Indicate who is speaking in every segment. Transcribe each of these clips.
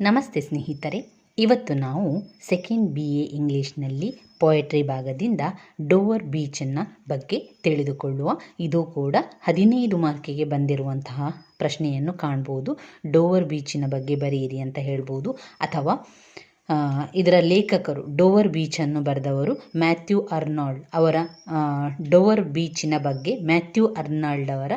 Speaker 1: ನಮಸ್ತೆ ಸ್ನೇಹಿತರೆ. ಇವತ್ತು ನಾವು ಸೆಕೆಂಡ್ ಬಿ ಎ ಇಂಗ್ಲೀಷ್ನಲ್ಲಿ ಪೊಯೆಟ್ರಿ ಭಾಗದಿಂದ ಡೋವರ್ ಬೀಚನ್ನು ಬಗ್ಗೆ ತಿಳಿದುಕೊಳ್ಳುವ. ಇದು ಕೂಡ ಹದಿನೈದು ಮಾರ್ಕಿಗೆ ಬಂದಿರುವಂತಹ ಪ್ರಶ್ನೆಯನ್ನು ಕಾಣ್ಬೋದು. ಡೋವರ್ ಬೀಚಿನ ಬಗ್ಗೆ ಬರೆಯಿರಿ ಅಂತ ಹೇಳ್ಬೋದು. ಅಥವಾ ಇದರ ಲೇಖಕರು ಡೋವರ್ ಬೀಚನ್ನು ಬರೆದವರು ಮ್ಯಾಥ್ಯೂ ಅರ್ನಾಲ್ಡ್ ಅವರ ಡೋವರ್ ಬೀಚಿನ ಬಗ್ಗೆ ಮ್ಯಾಥ್ಯೂ ಅರ್ನಾಲ್ಡ್ ಅವರ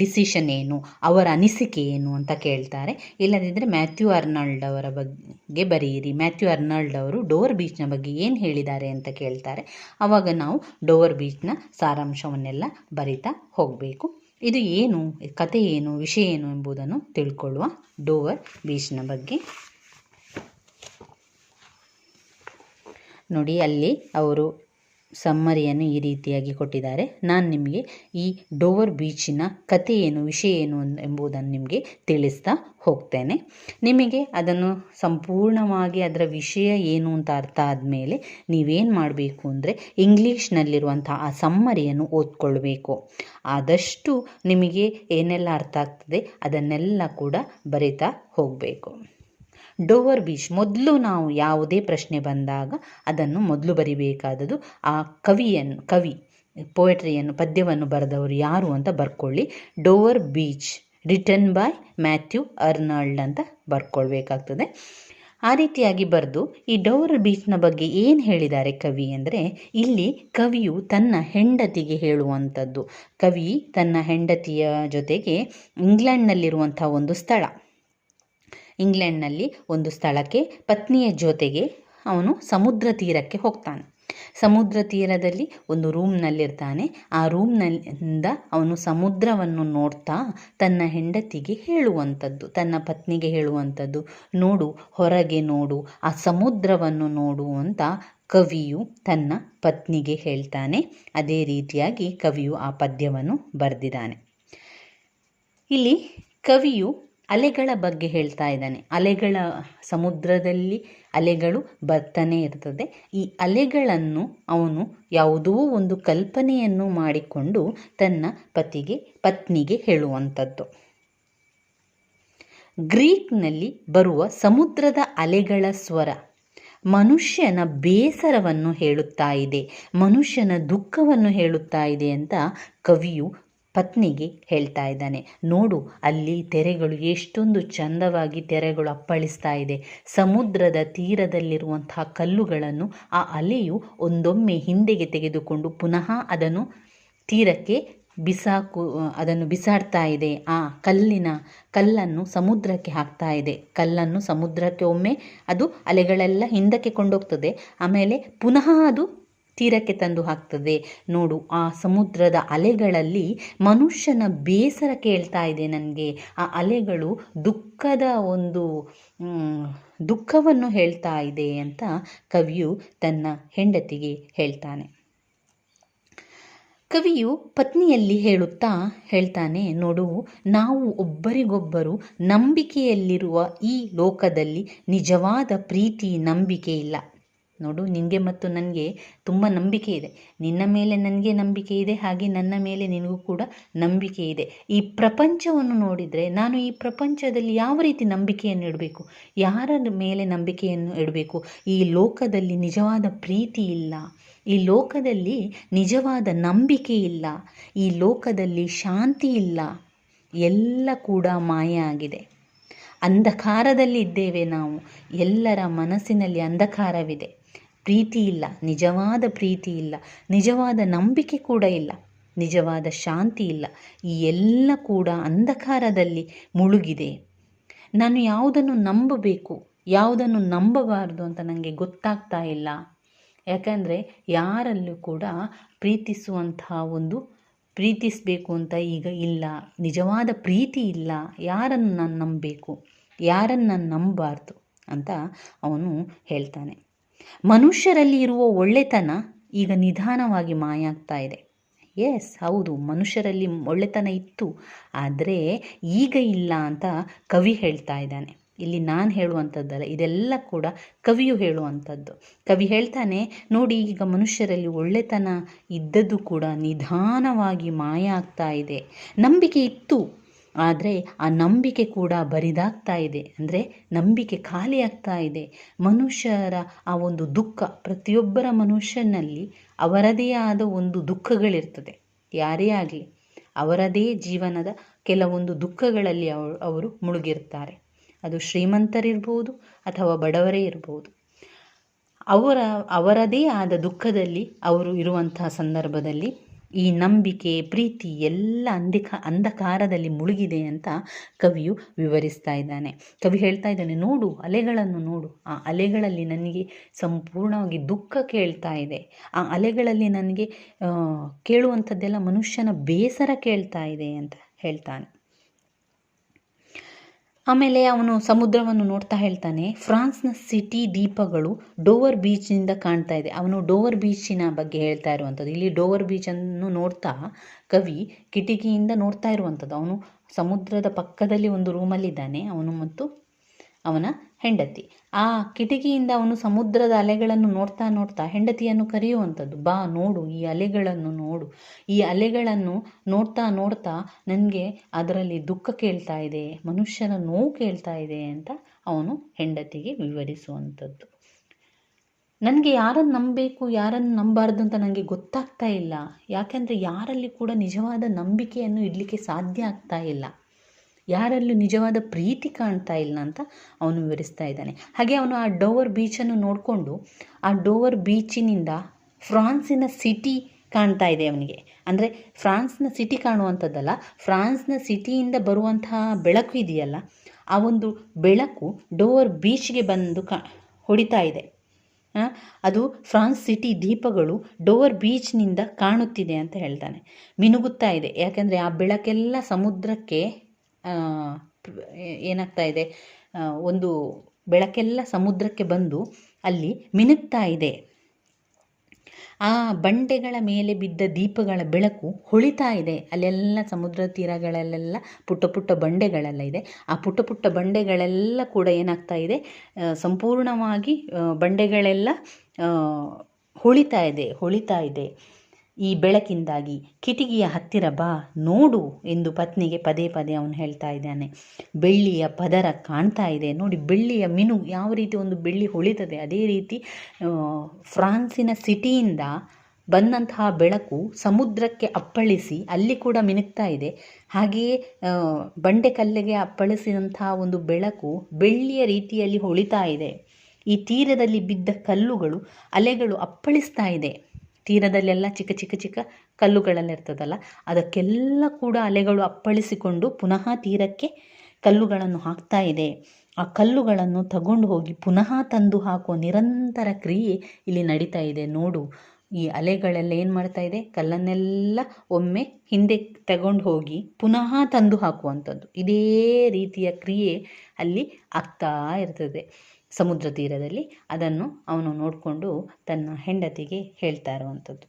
Speaker 1: ಡಿಸಿಷನ್ ಏನು, ಅವರ ಅನಿಸಿಕೆ ಏನು ಅಂತ ಕೇಳ್ತಾರೆ. ಇಲ್ಲದಿದ್ದರೆ ಮ್ಯಾಥ್ಯೂ ಅರ್ನಾಲ್ಡ್ ಅವರ ಬಗ್ಗೆ ಬರೆಯಿರಿ. ಮ್ಯಾಥ್ಯೂ ಅರ್ನಾಲ್ಡ್ ಅವರು ಡೋವರ್ ಬೀಚ್ನ ಬಗ್ಗೆ ಏನು ಹೇಳಿದ್ದಾರೆ ಅಂತ ಕೇಳ್ತಾರೆ. ಆವಾಗ ನಾವು ಡೋವರ್ ಬೀಚ್ನ ಸಾರಾಂಶವನ್ನೆಲ್ಲ ಬರಿತಾ ಹೋಗಬೇಕು. ಇದು ಏನು ಕತೆ ಏನು, ವಿಷಯ ಏನು ಎಂಬುದನ್ನು ತಿಳ್ಕೊಳ್ಳುವ ಡೋವರ್ ಬೀಚ್ನ ಬಗ್ಗೆ. ನೋಡಿ, ಅಲ್ಲಿ ಅವರು ಸಮ್ಮರಿಯನ್ನು ಈ ರೀತಿಯಾಗಿ ಕೊಟ್ಟಿದ್ದಾರೆ. ನಾನು ನಿಮಗೆ ಈ ಡೋವರ್ ಬೀಚಿನ ಕಥೆ ಏನು, ವಿಷಯ ಏನು ಎಂಬುದನ್ನು ನಿಮಗೆ ತಿಳಿಸ್ತಾ ಹೋಗ್ತೇನೆ. ನಿಮಗೆ ಅದನ್ನು ಸಂಪೂರ್ಣವಾಗಿ ಅದರ ವಿಷಯ ಏನು ಅಂತ ಅರ್ಥ ಆದಮೇಲೆ ನೀವೇನು ಮಾಡಬೇಕು ಅಂದರೆ ಇಂಗ್ಲೀಷ್ನಲ್ಲಿರುವಂಥ ಆ ಸಮ್ಮರಿಯನ್ನು ಓದ್ಕೊಳ್ಬೇಕು. ಆದಷ್ಟು ನಿಮಗೆ ಏನೆಲ್ಲ ಅರ್ಥ ಆಗ್ತದೆ ಅದನ್ನೆಲ್ಲ ಕೂಡ ಬರಿತಾ ಹೋಗಬೇಕು. ಡೋವರ್ ಬೀಚ್ ಮೊದಲು ನಾವು ಯಾವುದೇ ಪ್ರಶ್ನೆ ಬಂದಾಗ ಅದನ್ನು ಮೊದಲು ಬರಿಬೇಕಾದದ್ದು ಆ ಕವಿಯನ್ನು, ಕವಿ ಪೋಯಟ್ರಿಯನ್ನು ಪದ್ಯವನ್ನು ಬರೆದವರು ಯಾರು ಅಂತ ಬರ್ಕೊಳ್ಳಿ. Dover Beach written by Matthew Arnold ಅಂತ ಬರ್ಕೊಳ್ಬೇಕಾಗ್ತದೆ. ಆ ರೀತಿಯಾಗಿ ಬರೆದು ಈ ಡೋವರ್ ಬೀಚ್ನ ಬಗ್ಗೆ ಏನು ಹೇಳಿದ್ದಾರೆ ಕವಿ ಅಂದರೆ, ಇಲ್ಲಿ ಕವಿಯು ತನ್ನ ಹೆಂಡತಿಗೆ ಹೇಳುವಂಥದ್ದು. ಕವಿ ತನ್ನ ಹೆಂಡತಿಯ ಜೊತೆಗೆ ಇಂಗ್ಲೆಂಡ್ನಲ್ಲಿರುವಂಥ ಒಂದು ಸ್ಥಳ. ಇಂಗ್ಲೆಂಡ್ನಲ್ಲಿ ಒಂದು ಸ್ಥಳಕ್ಕೆ ಪತ್ನಿಯ ಜೊತೆಗೆ ಅವನು ಸಮುದ್ರ ತೀರಕ್ಕೆ ಹೋಗ್ತಾನೆ. ಸಮುದ್ರ ತೀರದಲ್ಲಿ ಒಂದು ರೂಮ್ನಲ್ಲಿರ್ತಾನೆ. ಆ ರೂಮ್ನಿಂದ ಅವನು ಸಮುದ್ರವನ್ನು ನೋಡ್ತಾ ತನ್ನ ಹೆಂಡತಿಗೆ ಹೇಳುವಂಥದ್ದು, ತನ್ನ ಪತ್ನಿಗೆ ಹೇಳುವಂಥದ್ದು, ನೋಡು, ಹೊರಗೆ ನೋಡು, ಆ ಸಮುದ್ರವನ್ನು ನೋಡು ಅಂತ ಕವಿಯು ತನ್ನ ಪತ್ನಿಗೆ ಹೇಳ್ತಾನೆ. ಅದೇ ರೀತಿಯಾಗಿ ಕವಿಯು ಆ ಪದ್ಯವನ್ನು ಬರೆದಿದ್ದಾನೆ. ಇಲ್ಲಿ ಕವಿಯು ಅಲೆಗಳ ಬಗ್ಗೆ ಹೇಳ್ತಾ ಇದ್ದಾನೆ. ಅಲೆಗಳ ಸಮುದ್ರದಲ್ಲಿ ಅಲೆಗಳು ಬರ್ತಾನೆ ಇರ್ತದೆ. ಈ ಅಲೆಗಳನ್ನು ಅವನು ಯಾವುದೋ ಒಂದು ಕಲ್ಪನೆಯನ್ನು ಮಾಡಿಕೊಂಡು ತನ್ನ ಪತಿಗೆ, ಪತ್ನಿಗೆ ಹೇಳುವಂಥದ್ದು. ಗ್ರೀಕ್ನಲ್ಲಿ ಬರುವ ಸಮುದ್ರದ ಅಲೆಗಳ ಸ್ವರ ಮನುಷ್ಯನ ಬೇಸರವನ್ನು ಹೇಳುತ್ತಾ ಇದೆ, ಮನುಷ್ಯನ ದುಃಖವನ್ನು ಹೇಳುತ್ತಾ ಇದೆ ಅಂತ ಕವಿಯು ಪತ್ನಿಗೆ ಹೇಳ್ತಾ ಇದ್ದಾನೆ, ನೋಡು, ಅಲ್ಲಿ ತೆರೆಗಳು ಎಷ್ಟೊಂದು ಚಂದವಾಗಿ ತೆರೆಗಳು ಅಪ್ಪಳಿಸ್ತಾ ಇದೆ. ಸಮುದ್ರದ ತೀರದಲ್ಲಿರುವಂತಹ ಕಲ್ಲುಗಳನ್ನು ಆ ಅಲೆಯು ಒಂದೊಮ್ಮೆ ಹಿಂದೆಗೆ ತೆಗೆದುಕೊಂಡು ಪುನಃ ಅದನ್ನು ತೀರಕ್ಕೆ ಬಿಸಾಕು, ಅದನ್ನು ಬಿಸಾಡ್ತಾ ಇದೆ. ಆ ಕಲ್ಲಿನ ಕಲ್ಲನ್ನು ಸಮುದ್ರಕ್ಕೆ ಹಾಕ್ತಾ ಇದೆ. ಕಲ್ಲನ್ನು ಸಮುದ್ರಕ್ಕೆ ಒಮ್ಮೆ ಅದು ಅಲೆಗಳೆಲ್ಲ ಹಿಂದಕ್ಕೆ ಕೊಂಡೋಗ್ತದೆ. ಆಮೇಲೆ ಪುನಃ ಅದು ತೀರಕ್ಕೆ ತಂದು ಹಾಕ್ತದೆ. ನೋಡು, ಆ ಸಮುದ್ರದ ಅಲೆಗಳಲ್ಲಿ ಮನುಷ್ಯನ ಬೇಸರ ಕೇಳ್ತಾ ಇದೆ ನನಗೆ. ಆ ಅಲೆಗಳು ದುಃಖದ ಒಂದು ದುಃಖವನ್ನು ಹೇಳ್ತಾ ಇದೆ ಅಂತ ಕವಿಯು ತನ್ನ ಹೆಂಡತಿಗೆ ಹೇಳ್ತಾನೆ. ಕವಿಯು ಪತ್ನಿಯಲ್ಲಿ ಹೇಳುತ್ತಾ ಹೇಳ್ತಾನೆ, ನೋಡು, ನಾವು ಒಬ್ಬರಿಗೊಬ್ಬರು ನಂಬಿಕೆಯಲ್ಲಿರುವ ಈ ಲೋಕದಲ್ಲಿ ನಿಜವಾದ ಪ್ರೀತಿ, ನಂಬಿಕೆ ಇಲ್ಲ. ನೋಡು ನಿನಗೆ ಮತ್ತು ನನಗೆ ತುಂಬ ನಂಬಿಕೆ ಇದೆ. ನಿನ್ನ ಮೇಲೆ ನನಗೆ ನಂಬಿಕೆ ಇದೆ, ಹಾಗೆ ನನ್ನ ಮೇಲೆ ನಿನಗೂ ಕೂಡ ನಂಬಿಕೆ ಇದೆ. ಈ ಪ್ರಪಂಚವನ್ನು ನೋಡಿದರೆ ನಾನು ಈ ಪ್ರಪಂಚದಲ್ಲಿ ಯಾವ ರೀತಿ ನಂಬಿಕೆಯನ್ನು ಇಡಬೇಕು? ಯಾರ ಮೇಲೆ ನಂಬಿಕೆಯನ್ನು ಇಡಬೇಕು? ಈ ಲೋಕದಲ್ಲಿ ನಿಜವಾದ ಪ್ರೀತಿ ಇಲ್ಲ. ಈ ಲೋಕದಲ್ಲಿ ನಿಜವಾದ ನಂಬಿಕೆ ಇಲ್ಲ. ಈ ಲೋಕದಲ್ಲಿ ಶಾಂತಿ ಇಲ್ಲ. ಎಲ್ಲ ಕೂಡ ಮಾಯ ಆಗಿದೆ. ಅಂಧಕಾರದಲ್ಲಿ ಇದ್ದೇವೆ ನಾವು. ಎಲ್ಲರ ಮನಸ್ಸಿನಲ್ಲಿ ಅಂಧಕಾರವಿದೆ. ಪ್ರೀತಿ ಇಲ್ಲ, ನಿಜವಾದ ಪ್ರೀತಿ ಇಲ್ಲ, ನಿಜವಾದ ನಂಬಿಕೆ ಕೂಡ ಇಲ್ಲ, ನಿಜವಾದ ಶಾಂತಿ ಇಲ್ಲ. ಈ ಎಲ್ಲ ಕೂಡ ಅಂಧಕಾರದಲ್ಲಿ ಮುಳುಗಿದೆ. ನಾನು ಯಾವುದನ್ನು ನಂಬಬೇಕು, ಯಾವುದನ್ನು ನಂಬಬಾರದು ಅಂತ ನನಗೆ ಗೊತ್ತಾಗ್ತಾ ಇಲ್ಲ. ಯಾಕಂದರೆ ಯಾರಲ್ಲೂ ಕೂಡ ಪ್ರೀತಿಸುವಂತಹ ಒಂದು ಪ್ರೀತಿಸಬೇಕು ಅಂತ ಈಗ ಇಲ್ಲ, ನಿಜವಾದ ಪ್ರೀತಿ ಇಲ್ಲ. ಯಾರನ್ನು ನಾನು ನಂಬಬೇಕು, ಯಾರನ್ನು ನಾನು ನಂಬಬಾರ್ದು ಅಂತ ಅವನು ಹೇಳ್ತಾನೆ. ಮನುಷ್ಯರಲ್ಲಿ ಇರುವ ಒಳ್ಳೆತನ ಈಗ ನಿಧಾನವಾಗಿ ಮಾಯ ಆಗ್ತಾ ಇದೆ. ಎಸ್ ಹೌದು, ಮನುಷ್ಯರಲ್ಲಿ ಒಳ್ಳೆತನ ಇತ್ತು, ಆದರೆ ಈಗ ಇಲ್ಲ ಅಂತ ಕವಿ ಹೇಳ್ತಾ ಇದ್ದಾನೆ. ಇಲ್ಲಿ ನಾನು ಹೇಳುವಂಥದ್ದಲ್ಲ ಇದೆಲ್ಲ ಕೂಡ ಕವಿಯು ಹೇಳುವಂಥದ್ದು ಕವಿ ಹೇಳ್ತಾನೆ, ನೋಡಿ, ಈಗ ಮನುಷ್ಯರಲ್ಲಿ ಒಳ್ಳೆತನ ಇದ್ದದ್ದು ಕೂಡ ನಿಧಾನವಾಗಿ ಮಾಯ ಆಗ್ತಾ ಇದೆ. ನಂಬಿಕೆ ಇತ್ತು ಆದರೆ ಆ ನಂಬಿಕೆ ಕೂಡ ಬರಿದಾಗ್ತಾ ಇದೆ. ಅಂದರೆ ನಂಬಿಕೆ ಖಾಲಿ ಆಗ್ತಾ ಇದೆ. ಮನುಷ್ಯರ ಆ ಒಂದು ದುಃಖ, ಪ್ರತಿಯೊಬ್ಬರ ಮನುಷ್ಯನಲ್ಲಿ ಅವರದೇ ಆದ ಒಂದು ದುಃಖಗಳಿರ್ತದೆ. ಯಾರೇ ಆಗಲಿ, ಅವರದೇ ಜೀವನದ ಕೆಲವೊಂದು ದುಃಖಗಳಲ್ಲಿ ಅವರು ಅವರು ಮುಳುಗಿರ್ತಾರೆ. ಅದು ಶ್ರೀಮಂತರಿರ್ಬೋದು ಅಥವಾ ಬಡವರೇ ಇರ್ಬೋದು. ಅವರ, ಅವರದೇ ಆದ ದುಃಖದಲ್ಲಿ ಅವರು ಇರುವಂತಹ ಸಂದರ್ಭದಲ್ಲಿ ಈ ನಂಬಿಕೆ, ಪ್ರೀತಿ ಎಲ್ಲ ಅಂಧಿಕ, ಅಂಧಕಾರದಲ್ಲಿ ಮುಳುಗಿದೆ ಅಂತ ಕವಿಯು ವಿವರಿಸ್ತಾ ಇದ್ದಾನೆ. ಕವಿ ಹೇಳ್ತಾ ಇದ್ದಾನೆ, ನೋಡು, ಅಲೆಗಳನ್ನು ನೋಡು. ಆ ಅಲೆಗಳಲ್ಲಿ ನನಗೆ ಸಂಪೂರ್ಣವಾಗಿ ದುಃಖ ಕೇಳ್ತಾ ಇದೆ. ಆ ಅಲೆಗಳಲ್ಲಿ ನನಗೆ ಕೇಳುವಂಥದ್ದೆಲ್ಲ ಮನುಷ್ಯನ ಬೇಸರ ಕೇಳ್ತಾ ಇದೆ, ಅಂತ ಹೇಳ್ತಾನೆ. ಆಮೇಲೆ ಅವನು ಸಮುದ್ರವನ್ನು ನೋಡ್ತಾ ಹೇಳ್ತಾನೆ, ಫ್ರಾನ್ಸ್ನ ಸಿಟಿ ದೀಪಗಳು ಡೋವರ್ ಬೀಚ್ನಿಂದ ಕಾಣ್ತಾ ಇದೆ. ಅವನು ಡೋವರ್ ಬೀಚಿನ ಬಗ್ಗೆ ಹೇಳ್ತಾ ಇರುವಂಥದ್ದು. ಇಲ್ಲಿ ಡೋವರ್ ಬೀಚನ್ನು ನೋಡ್ತಾ ಕವಿ ಕಿಟಕಿಯಿಂದ ನೋಡ್ತಾ ಇರುವಂಥದ್ದು. ಅವನು ಸಮುದ್ರದ ಪಕ್ಕದಲ್ಲಿ ಒಂದು ರೂಮಲ್ಲಿದ್ದಾನೆ ಅವನು ಮತ್ತು ಅವನ ಹೆಂಡತಿ. ಆ ಕಿಟಕಿಯಿಂದ ಅವನು ಸಮುದ್ರದ ಅಲೆಗಳನ್ನು ನೋಡ್ತಾ ನೋಡ್ತಾ ಹೆಂಡತಿಯನ್ನು ಕರೆಯುವಂಥದ್ದು, ಬಾ, ನೋಡು, ಈ ಅಲೆಗಳನ್ನು ನೋಡು. ಈ ಅಲೆಗಳನ್ನು ನೋಡ್ತಾ ನೋಡ್ತಾ ನನಗೆ ಅದರಲ್ಲಿ ದುಃಖ ಕೇಳ್ತಾ ಇದೆ, ಮನುಷ್ಯನ ನೋವು ಕೇಳ್ತಾ ಇದೆ ಅಂತ ಅವನು ಹೆಂಡತಿಗೆ ವಿವರಿಸುವಂಥದ್ದು. ನನಗೆ ಯಾರನ್ನು ನಂಬಬೇಕು, ಯಾರನ್ನು ನಂಬಾರ್ದು ಅಂತ ನನಗೆ ಗೊತ್ತಾಗ್ತಾ ಇಲ್ಲ. ಯಾಕೆಂದರೆ ಯಾರಲ್ಲಿ ಕೂಡ ನಿಜವಾದ ನಂಬಿಕೆಯನ್ನು ಇಡಲಿಕ್ಕೆ ಸಾಧ್ಯ ಆಗ್ತಾ ಇಲ್ಲ. ಯಾರಲ್ಲೂ ನಿಜವಾದ ಪ್ರೀತಿ ಕಾಣ್ತಾ ಇಲ್ಲ ಅಂತ ಅವನು ವಿವರಿಸ್ತಾ ಇದ್ದಾನೆ. ಹಾಗೆ ಅವನು ಆ ಡೋವರ್ ಬೀಚನ್ನು ನೋಡಿಕೊಂಡು ಆ ಡೋವರ್ ಬೀಚಿನಿಂದ ಫ್ರಾನ್ಸಿನ ಸಿಟಿ ಕಾಣ್ತಾ ಇದೆ ಅವನಿಗೆ. ಅಂದರೆ ಫ್ರಾನ್ಸ್ನ ಸಿಟಿ ಕಾಣುವಂಥದ್ದಲ್ಲ, ಫ್ರಾನ್ಸ್ನ ಸಿಟಿಯಿಂದ ಬರುವಂತಹ ಬೆಳಕು ಇದೆಯಲ್ಲ, ಆ ಒಂದು ಬೆಳಕು ಡೋವರ್ ಬೀಚ್ಗೆ ಬಂದು ಕಾ, ಹೊಡಿತಾ ಇದೆ. ಅದು ಫ್ರಾನ್ಸ್ ಸಿಟಿ ದೀಪಗಳು ಡೋವರ್ ಬೀಚ್ನಿಂದ ಕಾಣುತ್ತಿದೆ ಅಂತ ಹೇಳ್ತಾನೆ. ಮಿನುಗುತ್ತಾ ಇದೆ. ಯಾಕೆಂದರೆ ಆ ಬೆಳಕೆಲ್ಲ ಸಮುದ್ರಕ್ಕೆ ಏನಾಗ್ತಾ ಇದೆ? ಒಂದು ಬೆಳಕೆಲ್ಲ ಸಮುದ್ರಕ್ಕೆ ಬಂದು ಅಲ್ಲಿ ಮಿನುಗ್ತಾ ಇದೆ. ಆ ಬಂಡೆಗಳ ಮೇಲೆ ಬಿದ್ದ ದೀಪಗಳ ಬೆಳಕು ಹೊಳಿತಾ ಇದೆ. ಅಲ್ಲೆಲ್ಲ ಸಮುದ್ರ ತೀರಗಳಲ್ಲೆಲ್ಲ ಪುಟ್ಟ ಪುಟ್ಟ ಬಂಡೆಗಳೆಲ್ಲ ಇದೆ. ಆ ಪುಟ್ಟ ಪುಟ್ಟ ಬಂಡೆಗಳೆಲ್ಲ ಕೂಡ ಏನಾಗ್ತಾ ಇದೆ? ಸಂಪೂರ್ಣವಾಗಿ ಬಂಡೆಗಳೆಲ್ಲ ಹೊಳಿತಾ ಇದೆ ಹೊಳಿತಾ ಇದೆ. ಈ ಬೆಳಕಿಂದಾಗಿ ಕಿಟಕಿಯ ಹತ್ತಿರ ಬಾ, ನೋಡು ಎಂದು ಪತ್ನಿಗೆ ಪದೇ ಪದೇ ಅವನು ಹೇಳ್ತಾ ಇದ್ದಾನೆ. ಬೆಳ್ಳಿಯ ಪದರ ಕಾಣ್ತಾ ಇದೆ. ನೋಡಿ, ಬೆಳ್ಳಿಯ ಮಿನು ಯಾವ ರೀತಿ ಒಂದು ಬೆಳ್ಳಿ ಹೊಳಿತದೆ, ಅದೇ ರೀತಿ ಫ್ರಾನ್ಸಿನ ಸಿಟಿಯಿಂದ ಬಂದಂತಹ ಬೆಳಕು ಸಮುದ್ರಕ್ಕೆ ಅಪ್ಪಳಿಸಿ ಅಲ್ಲಿ ಕೂಡ ಮಿನುಗ್ತಾ ಇದೆ. ಹಾಗೆಯೇ ಬಂಡೆ ಕಲ್ಲಿಗೆ ಅಪ್ಪಳಿಸಿದಂತಹ ಒಂದು ಬೆಳಕು ಬೆಳ್ಳಿಯ ರೀತಿಯಲ್ಲಿ ಹೊಳಿತಾ ಇದೆ. ಈ ತೀರದಲ್ಲಿ ಬಿದ್ದ ಕಲ್ಲುಗಳು, ಅಲೆಗಳು ಅಪ್ಪಳಿಸ್ತಾ ಇದೆ. ತೀರದಲ್ಲೆಲ್ಲ ಚಿಕ್ಕ ಚಿಕ್ಕ ಚಿಕ್ಕ ಕಲ್ಲುಗಳೆಲ್ಲ ಇರ್ತದಲ್ಲ ಅದಕ್ಕೆಲ್ಲ ಕೂಡ ಅಲೆಗಳು ಅಪ್ಪಳಿಸಿಕೊಂಡು ಪುನಃ ತೀರಕ್ಕೆ ಕಲ್ಲುಗಳನ್ನು ಹಾಕ್ತಾ ಇದೆ. ಆ ಕಲ್ಲುಗಳನ್ನು ತಗೊಂಡು ಹೋಗಿ ಪುನಃ ತಂದು ಹಾಕುವ ನಿರಂತರ ಕ್ರಿಯೆ ಇಲ್ಲಿ ನಡೀತಾ ಇದೆ. ನೋಡು, ಈ ಅಲೆಗಳೆಲ್ಲ ಏನು ಮಾಡ್ತಾ ಇದೆ? ಕಲ್ಲನ್ನೆಲ್ಲ ಒಮ್ಮೆ ಹಿಂದೆ ತಗೊಂಡು ಹೋಗಿ ಪುನಃ ತಂದು ಹಾಕುವಂಥದ್ದು. ಇದೇ ರೀತಿಯ ಕ್ರಿಯೆ ಅಲ್ಲಿ ಆಗ್ತಾ ಇರ್ತದೆ. ಸಮುದ್ರ ತೀರದಲ್ಲಿ ಅದನ್ನು ಅವನು ನೋಡಿಕೊಂಡು ತನ್ನ ಹೆಂಡತಿಗೆ ಹೇಳ್ತಾ ಇರುವಂಥದ್ದು.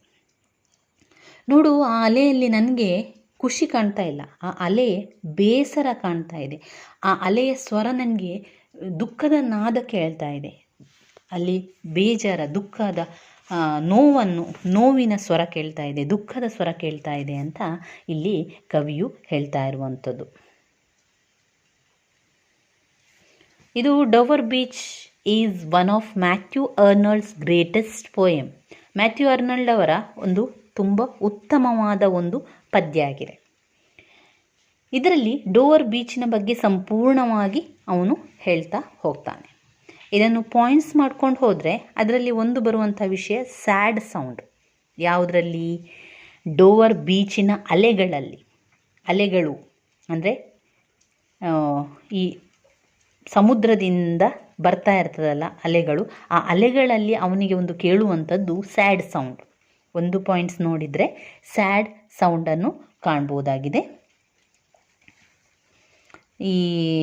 Speaker 1: ನೋಡು, ಆ ಅಲೆಯಲ್ಲಿ ನನಗೆ ಖುಷಿ ಕಾಣ್ತಾ ಇಲ್ಲ. ಆ ಅಲೆ ಬೇಸರ ಕಾಣ್ತಾ ಇದೆ. ಆ ಅಲೆಯ ಸ್ವರ ನನಗೆ ದುಃಖದ ನಾದ ಕೇಳ್ತಾ ಇದೆ. ಅಲ್ಲಿ ಬೇಜಾರ, ದುಃಖದ ನೋವನ್ನು, ನೋವಿನ ಸ್ವರ ಕೇಳ್ತಾ ಇದೆ, ದುಃಖದ ಸ್ವರ ಕೇಳ್ತಾ ಇದೆ ಅಂತ ಇಲ್ಲಿ ಕವಿಯು ಹೇಳ್ತಾ ಇರುವಂಥದ್ದು. ಇದು Dover Beach is one of Matthew Arnold's greatest poem Matthew Arnold ಅವರ ಒಂದು ತುಂಬ ಉತ್ತಮವಾದ ಒಂದು ಪದ್ಯ ಆಗಿದೆ. ಇದರಲ್ಲಿ ಡೋವರ್ ಬೀಚಿನ ಬಗ್ಗೆ ಸಂಪೂರ್ಣವಾಗಿ ಅವನು ಹೇಳ್ತಾ ಹೋಗ್ತಾನೆ. ಇದನ್ನು ಪಾಯಿಂಟ್ಸ್ ಮಾಡ್ಕೊಂಡು ಹೋದರೆ ಅದರಲ್ಲಿ ಒಂದು ಬರುವಂಥ ವಿಷಯ ಸ್ಯಾಡ್ ಸೌಂಡ್ ಯಾವುದರಲ್ಲಿ? ಡೋವರ್ ಬೀಚಿನ ಅಲೆಗಳಲ್ಲಿ. ಅಲೆಗಳು ಅಂದರೆ ಈ ಸಮುದ್ರದಿಂದ ಬರ್ತಾ ಇರ್ತದಲ್ಲ ಅಲೆಗಳು, ಆ ಅಲೆಗಳಲ್ಲಿ ಅವನಿಗೆ ಒಂದು ಕೇಳುವಂಥದ್ದು ಸ್ಯಾಡ್ ಸೌಂಡ್. ಒಂದು ಪಾಯಿಂಟ್ಸ್ ನೋಡಿದರೆ ಸ್ಯಾಡ್ ಸೌಂಡನ್ನು ಕಾಣ್ಬೋದಾಗಿದೆ. ಈ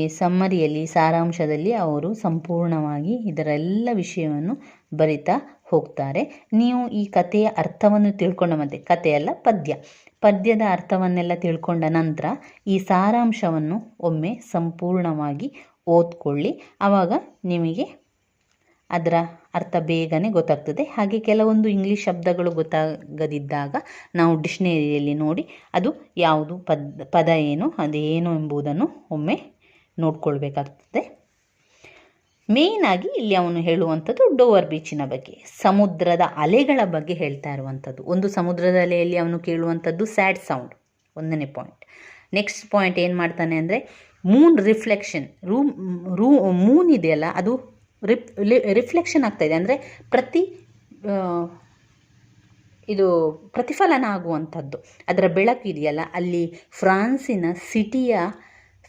Speaker 1: ಸಮ್ಮರಿಯಲ್ಲಿ, ಸಾರಾಂಶದಲ್ಲಿ ಅವರು ಸಂಪೂರ್ಣವಾಗಿ ಇದರೆಲ್ಲ ವಿಷಯವನ್ನು ಬರಿತಾ ಹೋಗ್ತಾರೆ. ನೀವು ಈ ಕಥೆಯ ಅರ್ಥವನ್ನು ತಿಳ್ಕೊಂಡ ಮತ್ತೆ ಕಥೆಯಲ್ಲ ಪದ್ಯ. ಪದ್ಯದ ಅರ್ಥವನ್ನೆಲ್ಲ ತಿಳ್ಕೊಂಡ ನಂತರ ಈ ಸಾರಾಂಶವನ್ನು ಒಮ್ಮೆ ಸಂಪೂರ್ಣವಾಗಿ ಓದ್ಕೊಳ್ಳಿ. ಆವಾಗ ನಿಮಗೆ ಅದರ ಅರ್ಥ ಬೇಗನೆ ಗೊತ್ತಾಗ್ತದೆ. ಹಾಗೆ ಕೆಲವೊಂದು ಇಂಗ್ಲೀಷ್ ಶಬ್ದಗಳು ಗೊತ್ತಾಗದಿದ್ದಾಗ ನಾವು ಡಿಕ್ಷನರಿಯಲ್ಲಿ ನೋಡಿ ಅದು ಯಾವುದು, ಪದ ಪದ ಏನು ಅದೇನು ಎಂಬುದನ್ನು ಒಮ್ಮೆ ನೋಡ್ಕೊಳ್ಬೇಕಾಗ್ತದೆ. ಆಗಿ ಇಲ್ಲಿ ಅವನು ಹೇಳುವಂಥದ್ದು ಡೋವರ್ ಬೀಚಿನ ಬಗ್ಗೆ. ಸಮುದ್ರದ ಅಲೆಗಳ ಬಗ್ಗೆ ಹೇಳ್ತಾ ಇರುವಂಥದ್ದು. ಒಂದು ಸಮುದ್ರದ ಅಲೆಯಲ್ಲಿ ಅವನು ಕೇಳುವಂಥದ್ದು ಸ್ಯಾಡ್ ಸೌಂಡ್ ಒಂದನೇ ಪಾಯಿಂಟ್ ನೆಕ್ಸ್ಟ್ ಪಾಯಿಂಟ್ ಏನು ಮಾಡ್ತಾನೆ ಅಂದರೆ ಮೂನ್ ರಿಫ್ಲೆಕ್ಷನ್ ರೂಮ್ ರೂ ಮೂನ್ ಇದೆಯಲ್ಲ, ಅದು ರಿಪ್ ರಿಫ್ಲೆಕ್ಷನ್ ಆಗ್ತಾಯಿದೆ ಅಂದರೆ ಪ್ರತಿ ಇದು ಪ್ರತಿಫಲನ ಆಗುವಂಥದ್ದು. ಅದರ ಬೆಳಕು ಇದೆಯಲ್ಲ, ಅಲ್ಲಿ ಫ್ರಾನ್ಸಿನ ಸಿಟಿಯ,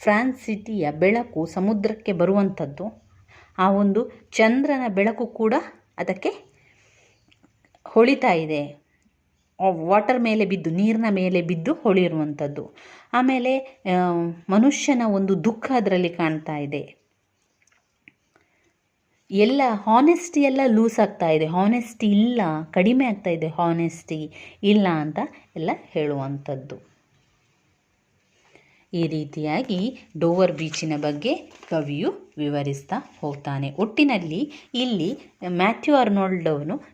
Speaker 1: ಫ್ರಾನ್ಸ್ ಸಿಟಿಯ ಬೆಳಕು ಸಮುದ್ರಕ್ಕೆ ಬರುವಂಥದ್ದು. ಆ ಒಂದು ಚಂದ್ರನ ಬೆಳಕು ಕೂಡ ಅದಕ್ಕೆ ಹೊಳಿತಾ ಇದೆ. ವಾಟರ್ ಮೇಲೆ ಬಿದ್ದು, ನೀರಿನ ಮೇಲೆ ಬಿದ್ದು ಹೊಳಿರುವಂಥದ್ದು. ಆಮೇಲೆ ಮನುಷ್ಯನ ಒಂದು ದುಃಖ ಅದರಲ್ಲಿ ಕಾಣ್ತಾ ಇದೆ. ಎಲ್ಲ ಹಾನೆಸ್ಟಿ ಎಲ್ಲ ಲೂಸ್ ಆಗ್ತಾ ಇದೆ. ಹಾನೆಸ್ಟಿ ಇಲ್ಲ, ಕಡಿಮೆ ಆಗ್ತಾ ಇದೆ ಹಾನೆಸ್ಟಿ ಇಲ್ಲ ಅಂತ ಎಲ್ಲ ಹೇಳುವಂಥದ್ದು. ಈ ರೀತಿಯಾಗಿ ಡೋವರ್ ಬೀಚಿನ ಬಗ್ಗೆ ಕವಿಯು ವಿವರಿಸ್ತಾ ಹೋಗ್ತಾನೆ. ಒಟ್ಟಿನಲ್ಲಿ ಇಲ್ಲಿ ಮ್ಯಾಥ್ಯೂ ಅರ್ನೋಲ್ಡ್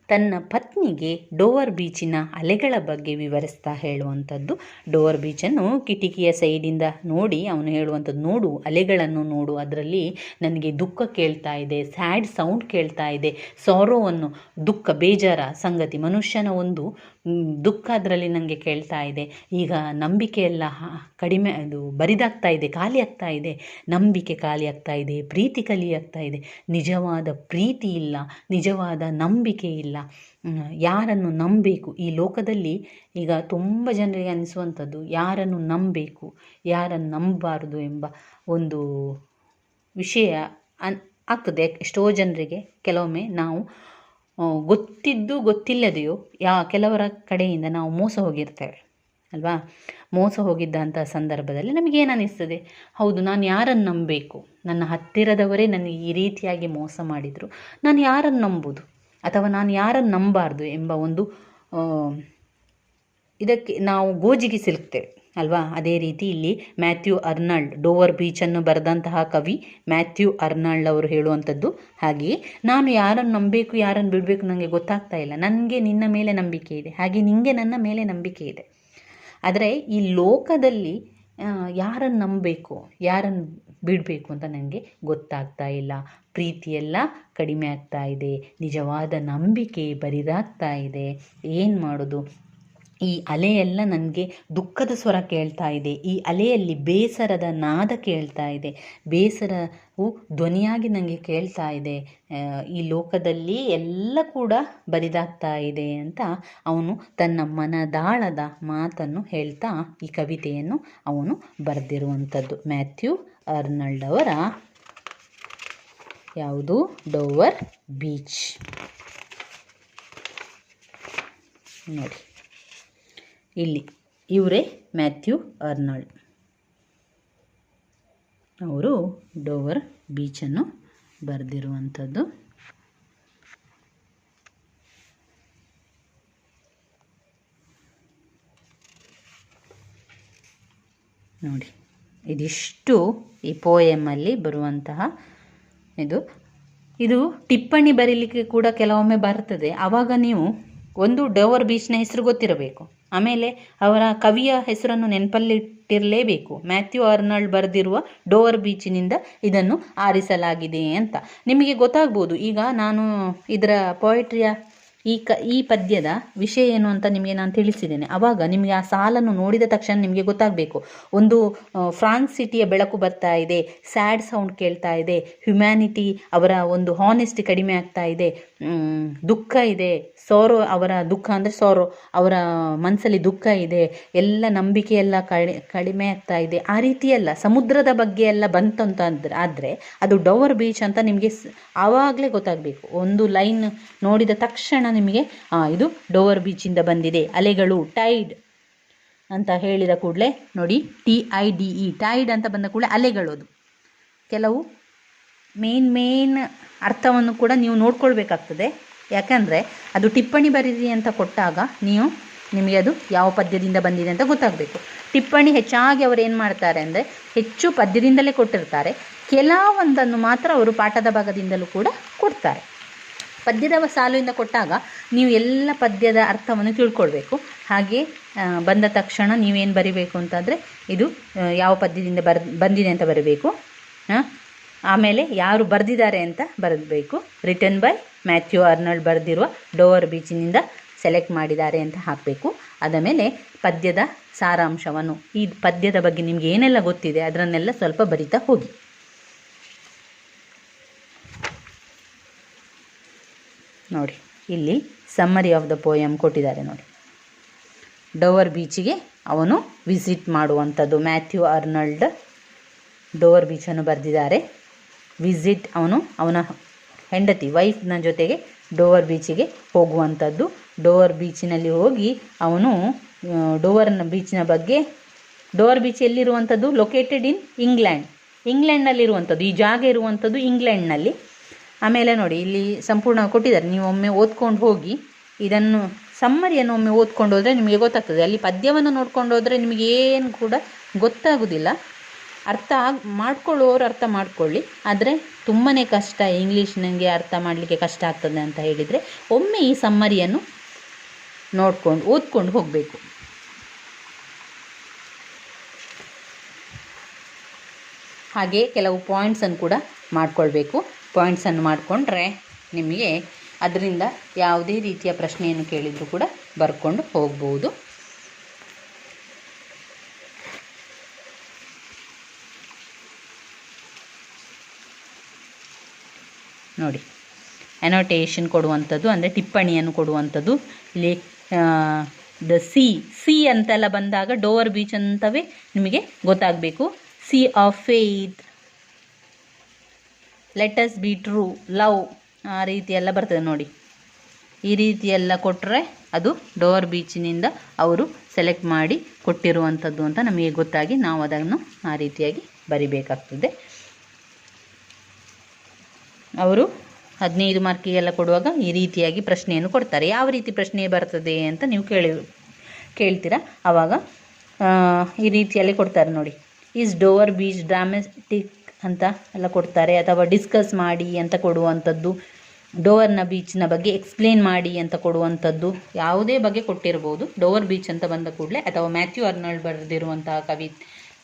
Speaker 1: ತನ್ನ ಪತ್ನಿಗೆ ಡೋವರ್ ಬೀಚಿನ ಅಲೆಗಳ ಬಗ್ಗೆ ವಿವರಿಸ್ತಾ ಹೇಳುವಂಥದ್ದು. ಡೋವರ್ ಬೀಚನ್ನು ಕಿಟಕಿಯ ಸೈಡಿಂದ ನೋಡಿ ಅವನು ಹೇಳುವಂಥದ್ದು, ನೋಡು, ಅಲೆಗಳನ್ನು ನೋಡು, ಅದರಲ್ಲಿ ನನಗೆ ದುಃಖ ಕೇಳ್ತಾ ಇದೆ, ಸ್ಯಾಡ್ ಸೌಂಡ್ ಕೇಳ್ತಾ ಇದೆ ಸಾರೋವನ್ನು ದುಃಖ, ಬೇಜಾರ, ಸಂಗತಿ, ಮನುಷ್ಯನ ಒಂದು ದುಃಖ ಅದರಲ್ಲಿ ನನಗೆ ಕೇಳ್ತಾ ಇದೆ. ಈಗ ನಂಬಿಕೆ ಎಲ್ಲ ಕಡಿಮೆ, ಅದು ಬರಿದಾಗ್ತಾ ಇದೆ, ಖಾಲಿ ಆಗ್ತಾ ಇದೆ, ನಂಬಿಕೆ ಖಾಲಿ ಆಗ್ತಾ ಇದೆ ಪ್ರೀತಿ ಕಲಿಯಾಗ್ತಾ ಇದೆ. ನಿಜವಾದ ಪ್ರೀತಿ ಇಲ್ಲ, ನಿಜವಾದ ನಂಬಿಕೆ ಇಲ್ಲ. ಯಾರನ್ನು ನಂಬಬೇಕು ಈ ಲೋಕದಲ್ಲಿ ಈಗ ತುಂಬ ಜನರಿಗೆ ಅನಿಸುವಂಥದ್ದು, ಯಾರನ್ನು ನಂಬಬೇಕು ಯಾರನ್ನು ನಂಬಬಾರ್ದು ಎಂಬ ಒಂದು ವಿಷಯ ಅನ್, ಆಗ್ತದೆ. ಎಷ್ಟೋ ಜನರಿಗೆ ಕೆಲವೊಮ್ಮೆ ನಾವು ಗೊತ್ತಿದ್ದು ಗೊತ್ತಿಲ್ಲದೆಯೋ, ಯಾ, ಕೆಲವರ ಕಡೆಯಿಂದ ನಾವು ಮೋಸ ಹೋಗಿರ್ತೇವೆ. ಅಲ್ವಾ? ಮೋಸ ಹೋಗಿದ್ದಂಥ ಸಂದರ್ಭದಲ್ಲಿ ನಮಗೇನು ಅನ್ನಿಸ್ತದೆ ಹೌದು, ನಾನು ಯಾರನ್ನು ನಂಬಬೇಕು? ನನ್ನ ಹತ್ತಿರದವರೇ ನನಗೆ ಈ ರೀತಿಯಾಗಿ ಮೋಸ ಮಾಡಿದರು. ನಾನು ಯಾರನ್ನು ನಂಬುದು? ಅಥವಾ ನಾನು ಯಾರನ್ನು ನಂಬಾರ್ದು ಎಂಬ ಒಂದು ಇದಕ್ಕೆ ನಾವು ಗೋಜಿಗೆ ಸಿಲುಕ್ತೇವೆ, ಅಲ್ವಾ? ಅದೇ ರೀತಿ ಇಲ್ಲಿ ಮ್ಯಾಥ್ಯೂ ಅರ್ನಾಲ್ಡ್, ಡೋವರ್ ಬೀಚನ್ನು ಬರೆದಂತಹ ಕವಿ ಮ್ಯಾಥ್ಯೂ ಅರ್ನಾಲ್ಡ್ ಅವರು ಹೇಳುವಂಥದ್ದು ಹಾಗೆಯೇ, ನಾನು ಯಾರನ್ನು ನಂಬಬೇಕು ಯಾರನ್ನು ಬಿಡಬೇಕು ನನಗೆ ಗೊತ್ತಾಗ್ತಾ ಇಲ್ಲ. ನನಗೆ ನಿನ್ನ ಮೇಲೆ ನಂಬಿಕೆ ಇದೆ. ಹಾಗೆ ನಿಮಗೆ ನನ್ನ ಮೇಲೆ ನಂಬಿಕೆ ಇದೆ. ಆದರೆ ಈ ಲೋಕದಲ್ಲಿ ಯಾರನ್ನು ನಂಬಬೇಕು ಯಾರನ್ನು ಬಿಡಬೇಕು ಅಂತ ನನಗೆ ಗೊತ್ತಾಗ್ತಾ ಇಲ್ಲ. ಪ್ರೀತಿಯೆಲ್ಲ ಕಡಿಮೆ ಆಗ್ತಾ ಇದೆ. ನಿಜವಾದ ನಂಬಿಕೆ ಬರಿದಾಗ್ತಾ ಇದೆ. ಏನು ಮಾಡೋದು? ಈ ಅಲೆಯೆಲ್ಲ ನನಗೆ ದುಃಖದ ಸ್ವರ ಕೇಳ್ತಾ ಇದೆ. ಈ ಅಲೆಯಲ್ಲಿ ಬೇಸರದ ನಾದ ಕೇಳ್ತಾ ಇದೆ. ಬೇಸರವು ಧ್ವನಿಯಾಗಿ ನನಗೆ ಕೇಳ್ತಾ ಇದೆ. ಈ ಲೋಕದಲ್ಲಿ ಎಲ್ಲ ಕೂಡ ಬರಿದಾಗ್ತಾ ಇದೆ ಅಂತ ಅವನು ತನ್ನ ಮನದಾಳದ ಮಾತನ್ನು ಹೇಳ್ತಾ ಈ ಕವಿತೆಯನ್ನು ಅವನು ಬರೆದಿರುವಂಥದ್ದು. ಮ್ಯಾಥ್ಯೂ ಅರ್ನಲ್ಡ್ ಅವರ ಯಾವುದು? Dover beach. ನೋಡಿ. ಇಲ್ಲಿ. ಇವರೇ ಮ್ಯಾಥ್ಯೂ ಅರ್ನಾಲ್ಡ್ ಅವರು ಡೋವರ್ ಬೀಚನ್ನು ಬರೆದಿರುವಂಥದ್ದು. ನೋಡಿ, ಇದಿಷ್ಟು ಈ ಪೋಯಮಲ್ಲಿ ಬರುವಂತಹ ಇದು. ಇದು ಟಿಪ್ಪಣಿ ಬರೀಲಿಕ್ಕೆ ಕೂಡ ಕೆಲವೊಮ್ಮೆ ಬರ್ತದೆ. ಆವಾಗ ನೀವು ಒಂದು ಡೋವರ್ ಬೀಚ್ನ ಹೆಸರು ಗೊತ್ತಿರಬೇಕು. ಆಮೇಲೆ ಅವರ ಕವಿಯ ಹೆಸರನ್ನು ನೆನಪಲ್ಲಿಟ್ಟಿರಲೇಬೇಕು. ಮ್ಯಾಥ್ಯೂ ಅರ್ನಾಲ್ಡ್ ಬರೆದಿರುವ ಡೋವರ್ ಬೀಚಿನಿಂದ ಇದನ್ನು ಆರಿಸಲಾಗಿದೆ ಅಂತ. ನಿಮಗೆ ಗೊತ್ತಾಗ್ಬೋದು, ಈಗ ನಾನು ಇದರ ಪೊಯಿಟ್ರಿಯ ಈ ಕ, ಈ ಪದ್ಯದ ವಿಷಯ ಏನು ಅಂತ ನಿಮಗೆ ನಾನು ತಿಳಿಸಿದ್ದೇನೆ. ಅವಾಗ ನಿಮಗೆ ಆ ಸಾಲನ್ನು ನೋಡಿದ ತಕ್ಷಣ ನಿಮಗೆ ಗೊತ್ತಾಗಬೇಕು. ಒಂದು ಫ್ರಾನ್ಸ್ ಸಿಟಿಯ ಬೆಳಕು ಬರ್ತಾ ಇದೆ, ಸ್ಯಾಡ್ ಸೌಂಡ್ ಕೇಳ್ತಾ ಇದೆ, ಹ್ಯುಮ್ಯಾನಿಟಿ ಅವರ ಒಂದು ಹಾನೆಸ್ಟಿ ಕಡಿಮೆ ಆಗ್ತಾ ಇದೆ ದುಃಖ ಇದೆ. ಸೋರೋ ಅವರ ದುಃಖ ಅಂದರೆ ಸೋರೋ ಅವರ ಮನಸ್ಸಲ್ಲಿ ದುಃಖ ಇದೆ. ಎಲ್ಲ ನಂಬಿಕೆ ಎಲ್ಲ ಕಡಿ, ಕಡಿಮೆ ಆಗ್ತಾ ಇದೆ. ಆ ರೀತಿಯಲ್ಲ, ಸಮುದ್ರದ ಬಗ್ಗೆ ಎಲ್ಲ ಬಂತು ಅಂತ ಅಂದ್ರೆ, ಆದರೆ ಅದು ಡೋವರ್ ಬೀಚ್ ಅಂತ ನಿಮಗೆ ಆವಾಗಲೇ ಗೊತ್ತಾಗಬೇಕು. ಒಂದು ಲೈನ್ ನೋಡಿದ ತಕ್ಷಣ ನಿಮಗೆ ಇದು ಡೋವರ್ ಬೀಚಿಂದ ಬಂದಿದೆ. ಅಲೆಗಳು, ಟೈಡ್ ಅಂತ ಹೇಳಿದ ಕೂಡಲೇ ನೋಡಿ, T I D E, tide ಅಂತ ಬಂದ ಕೂಡಲೇ ಅಲೆಗಳು ಅದು ಕೆಲವು ಮೇನ್ ಮೇನ್ ಅರ್ಥವನ್ನು ಕೂಡ ನೀವು ನೋಡ್ಕೊಳ್ಬೇಕಾಗ್ತದೆ. ಯಾಕಂದರೆ ಅದು ಟಿಪ್ಪಣಿ ಬರೀರಿ ಅಂತ ಕೊಟ್ಟಾಗ ನೀವು ನಿಮಗೆ ಅದು ಯಾವ ಪದ್ಯದಿಂದ ಬಂದಿದೆ ಅಂತ ಗೊತ್ತಾಗಬೇಕು. ಟಿಪ್ಪಣಿ ಹೆಚ್ಚಾಗಿ ಅವರು ಏನು ಮಾಡ್ತಾರೆ ಅಂದರೆ ಹೆಚ್ಚು ಪದ್ಯದಿಂದಲೇ ಕೊಟ್ಟಿರ್ತಾರೆ. ಕೆಲವೊಂದನ್ನು ಮಾತ್ರ ಅವರು ಪಾಠದ ಭಾಗದಿಂದಲೂ ಕೂಡ ಕೊಡ್ತಾರೆ. ಪದ್ಯದ ಸಾಲಿನಿಂದ ಕೊಟ್ಟಾಗ ನೀವು ಎಲ್ಲ ಪದ್ಯದ ಅರ್ಥವನ್ನು ತಿಳ್ಕೊಳ್ಬೇಕು. ಹಾಗೆ ಬಂದ ತಕ್ಷಣ ನೀವೇನು ಬರಿಬೇಕು ಅಂತಂದರೆ ಇದು ಯಾವ ಪದ್ಯದಿಂದ ಬರ್, ಬಂದಿದೆ ಅಂತ ಬರಬೇಕು. ಹಾಂ? ಆಮೇಲೆ ಯಾರು ಬರೆದಿದ್ದಾರೆ ಅಂತ ಬರೆದಬೇಕು. ರಿಟರ್ನ್ ಬೈ ಮ್ಯಾಥ್ಯೂ ಅರ್ನಲ್ಡ್ ಬರೆದಿರುವ ಡೋವರ್ ಬೀಚಿನಿಂದ ಸೆಲೆಕ್ಟ್ ಮಾಡಿದ್ದಾರೆ ಅಂತ ಹಾಕಬೇಕು. ಅದ ಮೇಲೆ ಪದ್ಯದ ಸಾರಾಂಶವನ್ನು, ಈ ಪದ್ಯದ ಬಗ್ಗೆ ನಿಮಗೆ ಏನೆಲ್ಲ ಗೊತ್ತಿದೆ ಅದರನ್ನೆಲ್ಲ ಸ್ವಲ್ಪ ಬರಿತಾ ಹೋಗಿ. ನೋಡಿ, ಇಲ್ಲಿ ಸಮ್ಮರಿ ಆಫ್ ದ ಪೋಯಮ್ ಕೊಟ್ಟಿದ್ದಾರೆ ನೋಡಿ. ಡೋವರ್ ಬೀಚಿಗೆ ಅವನು ವಿಸಿಟ್ ಮಾಡುವಂಥದ್ದು. ಮ್ಯಾಥ್ಯೂ ಅರ್ನಲ್ಡ್ ಡೋವರ್ ಬೀಚನ್ನು ಬರೆದಿದ್ದಾರೆ. ವಿಸಿಟ್ ಅವನು, ಅವನ ಹೆಂಡತಿ ವೈಫ್ನ ಜೊತೆಗೆ ಡೋವರ್ ಬೀಚಿಗೆ ಹೋಗುವಂಥದ್ದು. ಡೋವರ್ ಬೀಚಿನಲ್ಲಿ ಹೋಗಿ ಅವನು ಡೋವರ್ನ ಬೀಚಿನ ಬಗ್ಗೆ ಡೋವರ್ ಬೀಚ್ ಎಲ್ಲಿರುವಂಥದ್ದು? ಲೊಕೇಟೆಡ್ ಇನ್ ಇಂಗ್ಲೆಂಡ್ ಇಂಗ್ಲೆಂಡ್ನಲ್ಲಿರುವಂಥದ್ದು ಈ ಜಾಗ ಇರುವಂಥದ್ದು ಇಂಗ್ಲೆಂಡ್ನಲ್ಲಿ ಆಮೇಲೆ ನೋಡಿ, ಇಲ್ಲಿ ಸಂಪೂರ್ಣ ಕೊಟ್ಟಿದ್ದಾರೆ. ನೀವು ಒಮ್ಮೆ ಓದ್ಕೊಂಡು ಹೋಗಿ, ಇದನ್ನು ಸಮ್ಮರಿಯನ್ನು ಒಮ್ಮೆ ಓದ್ಕೊಂಡು ಹೋದರೆ ನಿಮಗೆ ಗೊತ್ತಾಗ್ತದೆ. ಅಲ್ಲಿ ಪದ್ಯವನ್ನು ನೋಡ್ಕೊಂಡು ಹೋದರೆ ನಿಮಗೆ ಏನು ಕೂಡ ಗೊತ್ತಾಗೋದಿಲ್ಲ. ಅರ್ಥ ಮಾಡ್ಕೊಳ್ಳೋರು ಅರ್ಥ ಮಾಡ್ಕೊಳ್ಳಿ. ಆದರೆ ತುಂಬಾ ಕಷ್ಟ ಇಂಗ್ಲೀಷ್ ನನಗೆ ಅರ್ಥ ಮಾಡಲಿಕ್ಕೆ ಕಷ್ಟ ಆಗ್ತದೆ ಅಂತ ಹೇಳಿದರೆ ಒಮ್ಮೆ ಈ ಸಮ್ಮರಿಯನ್ನು ನೋಡ್ಕೊಂಡು, ಓದ್ಕೊಂಡು ಹೋಗಬೇಕು. ಹಾಗೆ ಕೆಲವು ಪಾಯಿಂಟ್ಸನ್ನು ಕೂಡ ಮಾಡ್ಕೊಳ್ಬೇಕು. ಪಾಯಿಂಟ್ಸನ್ನು ಮಾಡಿಕೊಂಡ್ರೆ ನಿಮಗೆ ಅದರಿಂದ ಯಾವುದೇ ರೀತಿಯ ಪ್ರಶ್ನೆಯನ್ನು ಕೇಳಿದರೂ ಕೂಡ ಬರ್ಕೊಂಡು ಹೋಗ್ಬೋದು. ನೋಡಿ. ಅನೋಟೇಷನ್ ಕೊಡುವಂಥದ್ದು, ಅಂದರೆ ಟಿಪ್ಪಣಿಯನ್ನು ಕೊಡುವಂಥದ್ದು. ಇಲ್ಲಿ ದ ಸಿ ಸಿ ಅಂತೆಲ್ಲ ಬಂದಾಗ ಡೋವರ್ ಬೀಚ್ ಅಂತವೇ ನಿಮಗೆ ಗೊತ್ತಾಗಬೇಕು. Sea of faith let us be true love ಆ ರೀತಿ ಎಲ್ಲ ಬರ್ತದೆ ನೋಡಿ. ಈ ರೀತಿ ಎಲ್ಲ ಕೊಟ್ಟರೆ ಅದು ಡೋವರ್ ಬೀಚಿನಿಂದ ಅವರು ಸೆಲೆಕ್ಟ್ ಮಾಡಿ ಕೊಟ್ಟಿರುವಂಥದ್ದು ಅಂತ ನಮಗೆ ಗೊತ್ತಾಗಿ ನಾವು ಅದನ್ನು ಆ ರೀತಿಯಾಗಿ ಬರಿಬೇಕಾಗ್ತದೆ. ಅವರು ಹದಿನೈದು ಮಾರ್ಕಿಗೆಲ್ಲ ಕೊಡುವಾಗ ಈ ರೀತಿಯಾಗಿ ಪ್ರಶ್ನೆಯನ್ನು ಕೊಡ್ತಾರೆ. ಯಾವ ರೀತಿ ಪ್ರಶ್ನೆ ಬರ್ತದೆ ಅಂತ ನೀವು ಕೇಳಿ, ಕೇಳ್ತೀರಾ? ಆವಾಗ ಈ ರೀತಿಯಲ್ಲಿ ಕೊಡ್ತಾರೆ ನೋಡಿ. ಈಸ್ ಡೋವರ್ ಬೀಚ್ ಡ್ರಾಮೆಟಿಕ್ ಅಂತ ಎಲ್ಲ ಕೊಡ್ತಾರೆ, ಅಥವಾ ಡಿಸ್ಕಸ್ ಮಾಡಿ ಅಂತ ಕೊಡುವಂಥದ್ದು ಡೋವರ್ನ ಬೀಚ್ನ ಬಗ್ಗೆ ಎಕ್ಸ್ಪ್ಲೇನ್ ಮಾಡಿ ಅಂತ ಕೊಡುವಂಥದ್ದು, ಯಾವುದೇ ಬಗ್ಗೆ ಕೊಟ್ಟಿರ್ಬೋದು. ಡೋವರ್ ಬೀಚ್ ಅಂತ ಬಂದ ಕೂಡಲೇ, ಅಥವಾ ಮ್ಯಾಥ್ಯೂ ಅರ್ನಾಲ್ಡ್ ಬರೆದಿರುವಂತಹ ಕವಿ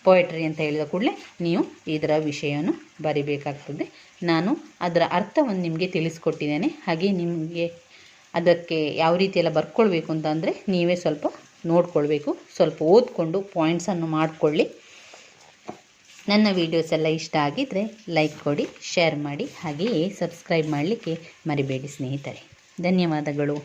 Speaker 1: ಪೊಯಟ್ರಿ ಅಂತ ಹೇಳಿದ ಕೂಡಲೇ ನೀವು ಇದರ ವಿಷಯವನ್ನು ಬರಿಬೇಕಾಗ್ತದೆ. ನಾನು ಅದರ ಅರ್ಥವನ್ನು ನಿಮಗೆ ತಿಳಿಸ್ಕೊಟ್ಟಿದ್ದೇನೆ. ಹಾಗೆ ನಿಮಗೆ ಅದಕ್ಕೆ ಯಾವ ರೀತಿಯೆಲ್ಲ ಬರ್ಕೊಳ್ಬೇಕು ಅಂತ ಅಂದರೆ ನೀವೇ ಸ್ವಲ್ಪ ನೋಡ್ಕೊಳ್ಬೇಕು. ಸ್ವಲ್ಪ ಓದ್ಕೊಂಡು ಪಾಯಿಂಟ್ಸನ್ನು ಮಾಡಿಕೊಳ್ಳಿ. ನನ್ನ ವೀಡಿಯೋಸ್ ಎಲ್ಲ ಇಷ್ಟ ಆಗಿದ್ದರೆ ಲೈಕ್ ಕೊಡಿ ಶೇರ್ ಮಾಡಿ, ಹಾಗೆಯೇ ಸಬ್ಸ್ಕ್ರೈಬ್ ಮಾಡಲಿಕ್ಕೆ ಮರಿಬೇಡಿ ಸ್ನೇಹಿತರೆ. ಧನ್ಯವಾದಗಳು.